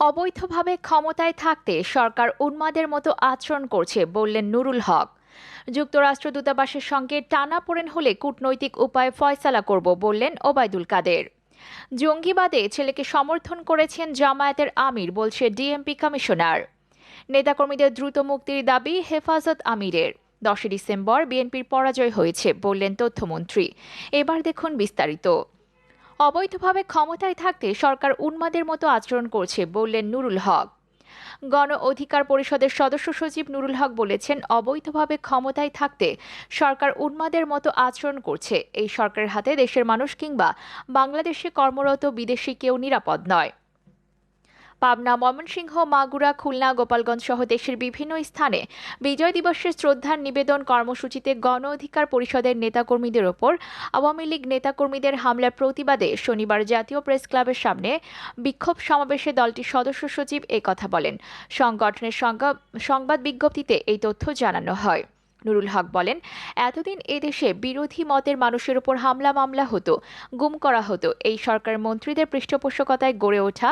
অবৈধভাবে ক্ষমতায় থাকতে সরকার উন্মাদের মতো আচরণ করছে বললেন নুরুল হক। যুক্তরাষ্ট্র দূতাবাসের সঙ্গে টানাপোড়েন হলে কূটনৈতিক উপায়ে ফয়সালা করব বললেন ওবায়দুল কাদের। জঙ্গিবাদে ছেলেকে সমর্থন করেছেন জামায়াতের আমির বলছে ডিএমপি কমিশনার। নেতাকর্মীদের দ্রুত মুক্তির দাবি হেফাজত আমিরের। দশই ডিসেম্বর বিএনপির পরাজয় হয়েছে বললেন তথ্যমন্ত্রী। এবার দেখুন বিস্তারিত। অবৈধভাবে ক্ষমতায় থাকতে সরকার উন্মাদের মতো আচরণ করছে, বললেন নুরুল হক। গণ অধিকার পরিষদের সদস্য সচিব নুরুল হক বলেছেন, অবৈধভাবে ক্ষমতায় থাকতে সরকার উন্মাদের মতো আচরণ করছে। এই সরকারের হাতে দেশের মানুষ কিংবা বাংলাদেশে কর্মরত বিদেশি কেউ নিরাপদ নয়। পাবনা, ময়মনসিংহ, মাগুরা, খুলনা, গোপালগঞ্জ সহ দেশের বিভিন্ন স্থানে বিজয় দিবসের শ্রদ্ধার নিবেদন কর্মসূচিতে গণ অধিকার পরিষদের নেতাকর্মীদের ওপর আওয়ামী লীগ নেতাকর্মীদের হামলার প্রতিবাদে শনিবার জাতীয় প্রেস ক্লাবের সামনে বিক্ষোভ সমাবেশে দলটির সদস্য সচিব কথা বলেন। সংগঠনের সংবাদ বিজ্ঞপ্তিতে এই তথ্য জানানো হয়। নুরুল হক বলেন, এতদিন এদেশে বিরোধী মতের মানুষের উপর হামলা মামলা হতো, গুম করা হতো। এই সরকার মন্ত্রীদের পৃষ্ঠপোষকতায় গড়ে ওঠা,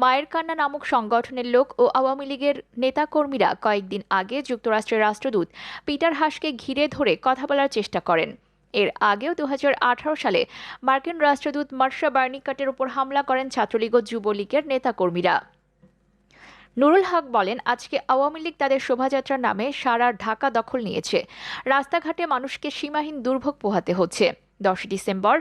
মায়ের কান্না নামক সংগঠনের লোক ও আওয়ামী লীগের নেতাকর্মীরা কয়েকদিন আগে যুক্তরাষ্ট্রের রাষ্ট্রদূত পিটার হাসকে ঘিরে ধরে কথা বলার চেষ্টা করেন। এর আগেও দু হাজার আঠারো সালে মার্কিন রাষ্ট্রদূত মার্শা বার্নিকাটের উপর হামলা করেন ছাত্রলীগ ও যুবলীগের নেতাকর্মীরা। নুরুল হক বলেন, আজকে আওয়ামী লীগ তাদের শোভাযাত্রার নামে সারা ঢাকা দখল নিয়েছে। রাস্তাঘাটে মানুষকে সীমাহীন দুর্ভোগ পোহাতে হচ্ছে। দশই ডিসেম্বর,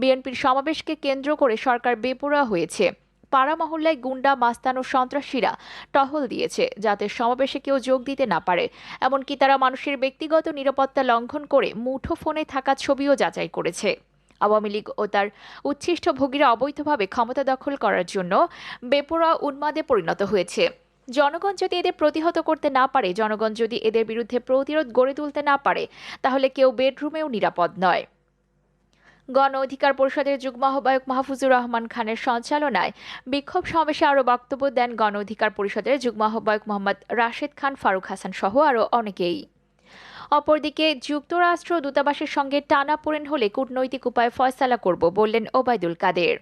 বিএনপির সমাবেশকে কেন্দ্র করে সরকার বেপরোয়া হয়েছে। পাড়া মহল্লায় গুন্ডা, মাস্তান ও সন্ত্রাসীরা টহল দিয়েছে, যাতে সমাবেশে কেউ যোগ দিতে না পারে। এমনকি তারা মানুষের ব্যক্তিগত নিরাপত্তা লঙ্ঘন করে মুঠো ফোনে থাকা ছবিও যাচাই করেছে। আওয়ামী লীগ ও তার উচ্ছিষ্ট ভোগীরা অবৈধভাবে ক্ষমতা দখল করার জন্য বেপরোয়া উন্মাদে পরিণত হয়েছে। জনগণ যদি এদের প্রতিহত করতে না পারে, জনগণ যদি এদের বিরুদ্ধে প্রতিরোধ গড়ে তুলতে না পারে, তাহলে কেউ বেডরুমেও নিরাপদ নয়। গণ অধিকার পরিষদের যুগ্ম আহ্বায়ক মাহফুজুর রহমান খানের সঞ্চালনায় বিক্ষোভ সমাবেশে আরও বক্তব্য দেন গণ অধিকার পরিষদের যুগ্ম আহ্বায়ক মোহাম্মদ রাশেদ খান, ফারুক হাসান সহ আরও অনেকেই। অপরদিকে যুক্তরাষ্ট্র দূতাবাসের সঙ্গে টানা টানাপোড়েন হলে কূটনৈতিক উপায়ে ফয়সালা করব বললেন ওবায়দুল কাদের।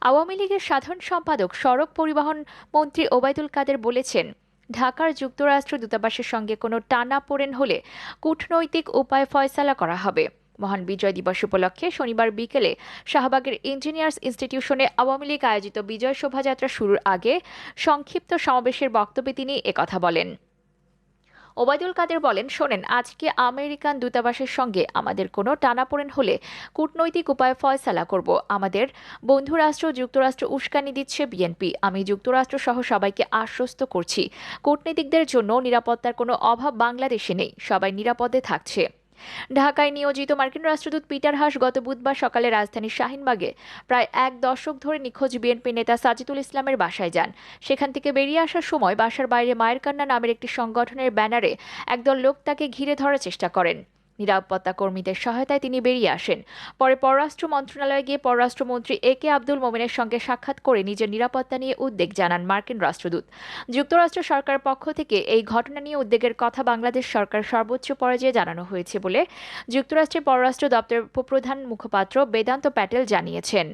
আওয়ামী লীগের সাধারণ সম্পাদক, সড়ক পরিবহন মন্ত্রী ওবায়দুল কাদের বলেছেন, ঢাকার যুক্তরাষ্ট্র দূতাবাসের সঙ্গে কোনো টানাপোড়েন হলে কূটনৈতিক উপায় ফয়সালা করা হবে। মহান বিজয় দিবস উপলক্ষে শনিবার বিকেলে শাহবাগের ইঞ্জিনিয়ার্স ইনস্টিটিউশনে আওয়ামী লীগ আয়োজিত বিজয় শোভাযাত্রা শুরুর আগে সংক্ষিপ্ত সমাবেশের বক্তব্যে তিনি একথা বলেন। ওবায়দুল কাদের বলেন, শোনেন, আজকে আমেরিকান দূতাবাসের সঙ্গে আমাদের কোনো টানাপোড়েন হলে কূটনৈতিক উপায়ে ফয়সালা করব। আমাদের বন্ধুরাষ্ট্র, যুক্তরাষ্ট্র উস্কানি দিচ্ছে বিএনপি। আমি যুক্তরাষ্ট্র সহ সবাইকে আশ্বস্ত করছি। কূটনীতিকদের জন্য নিরাপত্তার কোনো অভাব বাংলাদেশে নেই। সবাই নিরাপদে থাকছে। ঢাকায় নিয়োজিত মার্কিন রাষ্ট্রদূত পিটার হাস গত বুধবার সকালে রাজধানীর শাহিনবাগে প্রায় এক দশক ধরে নিখোঁজ বিএনপি নেতা সাজিদুল ইসলামের বাসায় যান। সেখান থেকে বেরিয়ে আসার সময় বাসার বাইরে মায়ের কান্না নামের একটি সংগঠনের ব্যানারে একদল লোক তাকে ঘিরে ধরার চেষ্টা করেন। নিরাপত্তা কর্মীদের সহায়তায় তিনি বেরিয়ে আসেন। পরে পররাষ্ট্র মন্ত্রণালয়ে গিয়ে পররাষ্ট্রমন্ত্রী এ কে আব্দুল মোমেনের সঙ্গে সাক্ষাৎ করে নিজের নিরাপত্তা নিয়ে উদ্বেগ জানান মার্কিন রাষ্ট্রদূত। যুক্তরাষ্ট্র সরকার পক্ষ থেকে এই ঘটনা নিয়ে উদ্বেগের কথা বাংলাদেশ সরকার সর্বোচ্চ পর্যায়ে জানানো হয়েছে বলে যুক্তরাষ্ট্রের পররাষ্ট্র দপ্তরের উপপ্রধান মুখপাত্র বেদান্ত প্যাটেল জানিয়েছেন।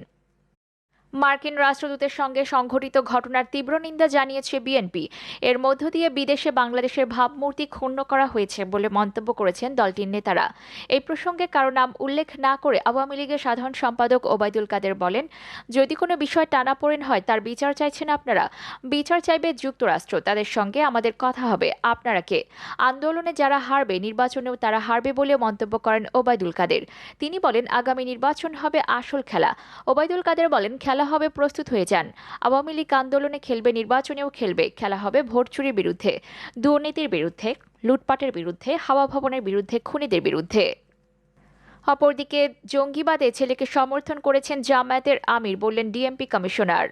মার্কিন রাষ্ট্রদূতের সঙ্গে সংঘটিত ঘটনার তীব্র নিন্দা জানিয়েছে বিএনপি। এর মধ্য দিয়ে বিদেশে বাংলাদেশের ভাবমূর্তি ক্ষুণ্ণ করা হয়েছে বলে মন্তব্য করেছেন দলটির নেতারা। এই প্রসঙ্গে কারও নাম উল্লেখ না করে আওয়ামী লীগের সাধারণ সম্পাদক ওবায়দুল কাদের বলেন, যদি কোনো বিষয় টানাপোড়েন হয়, তার বিচার চাইছেন আপনারা। বিচার চাইবে যুক্তরাষ্ট্র। তাদের সঙ্গে আমাদের কথা হবে। আপনারা কে? আন্দোলনে যারা হারবে, নির্বাচনেও তারা হারবে বলে মন্তব্য করেন ওবায়দুল কাদের। তিনি বলেন, আগামী নির্বাচন হবে আসল খেলা। ওবায়দুল কাদের বলেন, খেলা খেলা হবে, প্রস্তুত হয়ে যান। আওয়ামী লীগ আন্দোলনে খেলবে, নির্বাচনেও খেলবে। খেলা হবে ভোট চুরির বিরুদ্ধে, দুর্নীতির বিরুদ্ধে, লুটপাটের বিরুদ্ধে, হাওয়া ভবনের বিরুদ্ধে, খুনিদের বিরুদ্ধে। অপরদিকে জঙ্গিবাদে ছেলেকে সমর্থন করেছেন জামায়াতের আমির, বললেন ডিএমপি কমিশনার।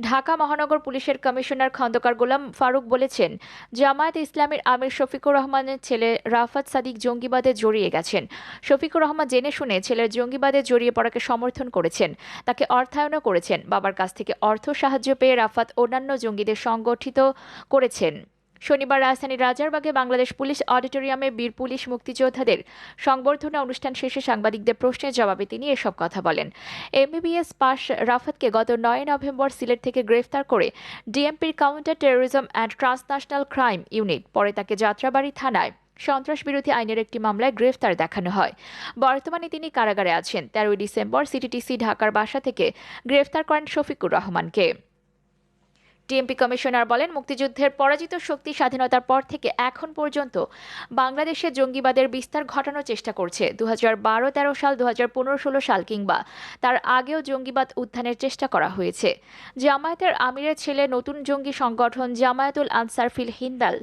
ঢাকা মহানগর পুলিশের কমিশনার খন্দকার গোলাম ফারুক বলেছেন, জামায়াত ইসলামের আমির শফিকুর রহমানের ছেলে রাফাত সাদিক জঙ্গিবাদে জড়িয়ে গেছেন। শফিকুর রহমান জেনে শুনে ছেলের জঙ্গিবাদে জড়িয়ে পড়াকে সমর্থন করেছেন, তাকে অর্থায়নও করেছেন। বাবার কাছ থেকে অর্থ সাহায্য পেয়ে রাফাত অন্যান্য জঙ্গিদের সংগঠিত করেছেন। শনিবার রাজধানীর রাজারবাগে বাংলাদেশ পুলিশ অডিটোরিয়ামে বীর পুলিশ মুক্তিযোদ্ধাদের সংবর্ধনা অনুষ্ঠান শেষে সাংবাদিকদের প্রশ্নের জবাবে তিনি এসব কথা বলেন। এমবিবিএস পাশ রাফাতকে গত নয় নভেম্বর সিলেট থেকে গ্রেফতার করে ডিএমপির counter terrorism and transnational crime unit, পরে তাকে যাত্রাবাড়ি থানায় সন্ত্রাস বিরোধী আইনের একটি মামলায় গ্রেফতার দেখানো হয়। বর্তমানে তিনি কারাগারে আছেন। তেরোই ডিসেম্বর সিটিটিসি ঢাকার বাসা থেকে গ্রেফতার করেন শফিকুর রহমানকে। ডিএমপি কমিশনার বলেন, মুক্তিযুদ্ধের পরাজিত শক্তি স্বাধীনতার পর থেকে এখন পর্যন্ত বাংলাদেশে জঙ্গিবাদের বিস্তার ঘটানোর চেষ্টা করছে। দু হাজার বারো তেরো সাল দু হাজার পনেরো ষোলো সাল কিংবা তার আগেও জঙ্গিবাদ উত্থানের চেষ্টা করা হয়েছে। জামায়াতের আমিরের ছেলে নতুন জঙ্গি সংগঠন জামায়াতুল আনসার ফিল হিন্দাল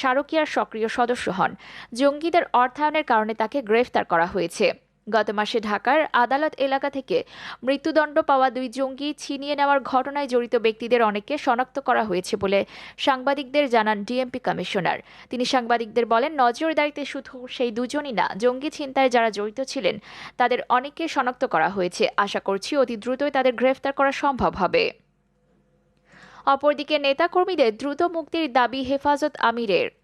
শারকিয়ার সক্রিয় সদস্য হন। জঙ্গিদের অর্থায়নের কারণে তাকে গ্রেফতার করা হয়েছে। গত মাসে ঢাকার আদালত এলাকা থেকে মৃত্যুদণ্ড পাওয়া দুই জঙ্গি ছিনিয়ে নেওয়ার ঘটনায় জড়িত ব্যক্তিদের অনেককে শনাক্ত করা হয়েছে বলে সাংবাদিকদের জানান ডিএমপি কমিশনার। তিনি সাংবাদিকদের বলেন, নজরদারিতে শুধু সেই দুজনই না, জঙ্গি ছিনতায় যারা জড়িত ছিলেন, তাদের অনেককে শনাক্ত করা হয়েছে। আশা করছি অতি দ্রুতই তাদের গ্রেফতার করা সম্ভব হবে। অপরদিকে নেতাকর্মীদের দ্রুত মুক্তির দাবি হেফাজত আমিরের।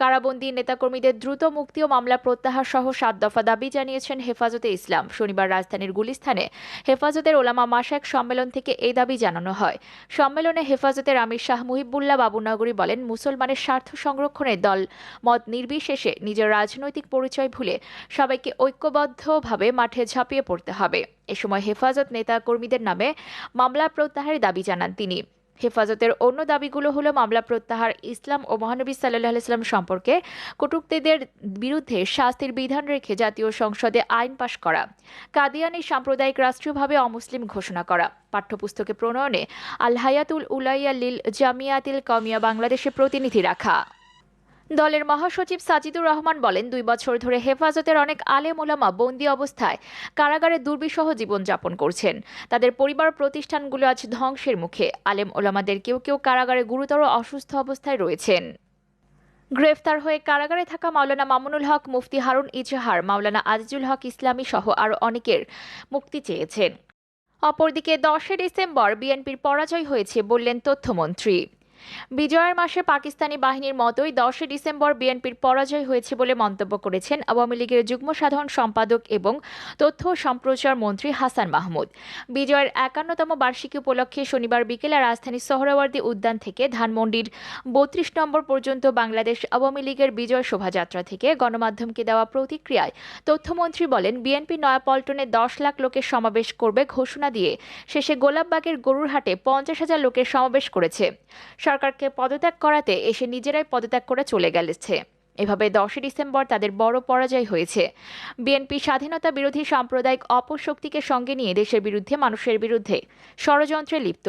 কারাবন্দী নেতাকর্মীদের দ্রুত মুক্তি ও মামলা প্রত্যাহার সহ সাত দফা দাবি জানিয়েছেন হেফাজতে ইসলাম। শনিবার রাজধানীর গুলিস্থানে হেফাজতের ওলামা মাসাক সম্মেলন থেকে এই দাবি জানানো হয়। সম্মেলনে হেফাজতের আমির শাহ মুহিবুল্লাহ বাবুনগরী বলেন, মুসলমানের স্বার্থ সংরক্ষণে দল মত নির্বিশেষে নিজের রাজনৈতিক পরিচয় ভুলে সবাইকে ঐক্যবদ্ধভাবে মাঠে ঝাঁপিয়ে পড়তে হবে। এ সময় হেফাজত নেতা কর্মীদের নামে মামলা প্রত্যাহারের দাবি জানান তিনি। হেফাজতের অন্য দাবিগুলো হলো মামলা প্রত্যাহার ইসলাম ও মহানবী সাল্লাহ ইসলাম সম্পর্কে কটুক্তিদের বিরুদ্ধে শাস্তির বিধান রেখে জাতীয় সংসদে আইন পাশ করা, কাদিয়ানি সাম্প্রদায়িক রাষ্ট্রীয়ভাবে অমুসলিম ঘোষণা করা, পাঠ্যপুস্তকে প্রণয়নে আল হায়াতুল উলাইয়া লিল জামিয়াতিল কমিয়া বাংলাদেশে প্রতিনিধি রাখা। দলের মহাসচিব সাজিদুর রহমান বলেন, দুই বছর ধরে হেফাজতের অনেক আলেম ওলামা বন্দি অবস্থায় কারাগারে দুর্বিষহ জীবনযাপন করছেন। তাদের পরিবার প্রতিষ্ঠানগুলো আজ ধ্বংসের মুখে। আলেম ওলামাদের কেউ কেউ কারাগারে গুরুতর অসুস্থ অবস্থায় রয়েছেন। গ্রেফতার হয়ে কারাগারে থাকা মাওলানা মামুনুল হক, মুফতি হারুন ইজহার, মাওলানা আজিজুল হক ইসলামী সহ আরও অনেকের মুক্তি চেয়েছেন। অপরদিকে দশই ডিসেম্বর বিএনপির পরাজয় হয়েছে বললেন তথ্যমন্ত্রী। বিজয়ের মাসে পাকিস্তানি বাহিনীর মতোই দশই ডিসেম্বর বিএনপির পরাজয় হয়েছে বলে মন্তব্য করেছেন আওয়ামী লীগের যুগ্ম সাধারণ সম্পাদক এবং তথ্য সম্প্রচার মন্ত্রী হাসান মাহমুদ। বিজয়ের একান্নতম বার্ষিকী উপলক্ষে শনিবার বিকেলে রাজধানীর সোহরাওয়ার্দী উদ্যান থেকে ধানমন্ডির বত্রিশ নম্বর পর্যন্ত বাংলাদেশ আওয়ামী লীগের বিজয় শোভাযাত্রা থেকে গণমাধ্যমকে দেওয়া প্রতিক্রিয়ায় তথ্যমন্ত্রী বলেন, বিএনপি নয়াপল্টনে দশ লাখ লোকের সমাবেশ করবে ঘোষণা দিয়ে শেষে গোলাপবাগের গরুরহাটে পঞ্চাশ হাজার লোকের সমাবেশ করেছে। সরকারকে পদত্যাগ করাতে এসে নিজেরাই পদত্যাগ করে চলে গেছে। এভাবে দশই ডিসেম্বর তাদের বড় পরাজয় হয়েছে। বিএনপি স্বাধীনতা বিরোধী সাম্প্রদায়িক অপশক্তিকে সঙ্গে নিয়ে দেশের বিরুদ্ধে, মানুষের বিরুদ্ধে ষড়যন্ত্রে লিপ্ত।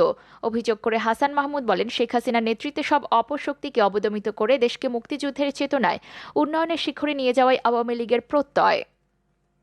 অভিযোগ করে হাসান মাহমুদ বলেন, শেখ হাসিনার নেতৃত্বে সব অপশক্তিকে অবদমিত করে দেশকে মুক্তিযুদ্ধের চেতনায় উন্নয়নের শিখরে নিয়ে যাওয়াই আওয়ামী লীগের প্রত্যয়।